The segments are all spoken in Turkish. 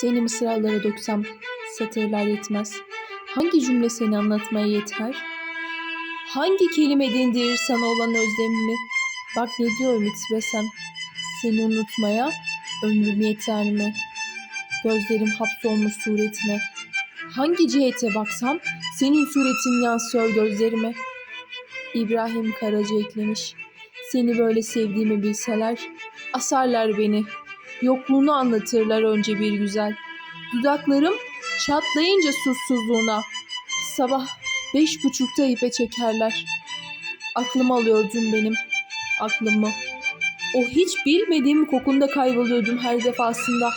Seni mısralara döksem satırlar yetmez. Hangi cümle seni anlatmaya yeter? Hangi kelime dindirir sana olan özlemimi? Bak ne diyor Ümit Besen. Seni unutmaya ömrüm yeter mi? Gözlerim hapsolmuş suretine. Hangi cihete baksam senin suretin yansıyor gözlerime. İbrahim Karaca eklemiş. Seni böyle sevdiğimi bilseler asarlar beni. Yokluğunu anlatırlar önce bir güzel. Dudaklarım çatlayınca susuzluğuna. Sabah beş buçukta ipe çekerler. Aklım alıyordun benim. Aklımı. O hiç bilmediğim kokunda kayboluyordum her defasında.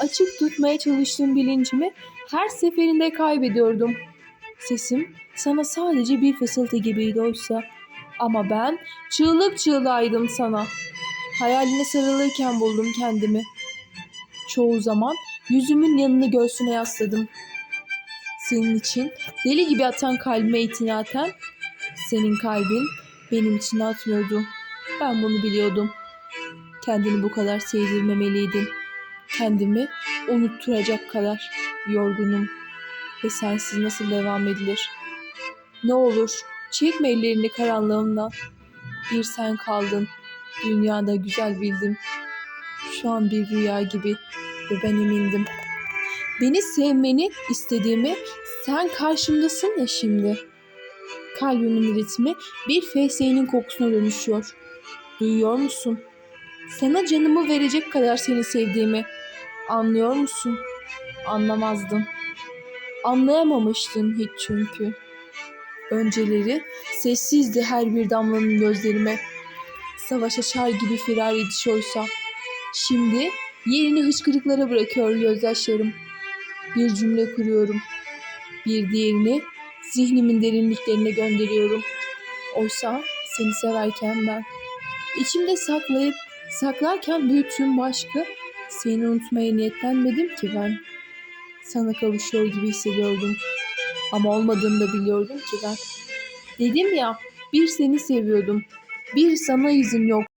Açık tutmaya çalıştığım bilincimi her seferinde kaybediyordum. Sesim sana sadece bir fısıltı gibiydi oysa. Ama ben çığlık çığlağıydım sana. Hayaline sarılırken buldum kendimi. Çoğu zaman yüzümün yanını göğsüne yasladım. Senin için deli gibi atan kalbime itinaten senin kalbin benim için atmıyordu. Ben bunu biliyordum. Kendini bu kadar sevdirmemeliydin. Kendimi unutturacak kadar yorgunum. Ve sensiz nasıl devam edilir? Ne olur çekme ellerini karanlığımdan. Bir sen kaldın. Dünyada güzel bildim. Şu an bir rüya gibi ve ben emindim. Beni sevmeni istediğimi sen karşımdasın ya şimdi. Kalbimin ritmi bir fesleğenin kokusuna dönüşüyor. Duyuyor musun? Sana canımı verecek kadar seni sevdiğimi anlıyor musun? Anlamazdın. Anlayamamıştın hiç çünkü. Önceleri sessizdi her bir damlanın gözlerime. Savaş açar gibi firar ediş oysa. Şimdi yerini hıçkırıklara bırakıyor gözyaşlarım. Bir cümle kuruyorum. Bir diğerini zihnimin derinliklerine gönderiyorum. Oysa seni severken ben. içimde saklayıp saklarken büyüttüğüm başka seni unutmaya niyetlenmedim ki ben. Sana kavuşuyor gibi hissediyordum. Ama olmadığını da biliyordum ki ben. Dedim ya bir seni seviyordum. Bir sana izin yok.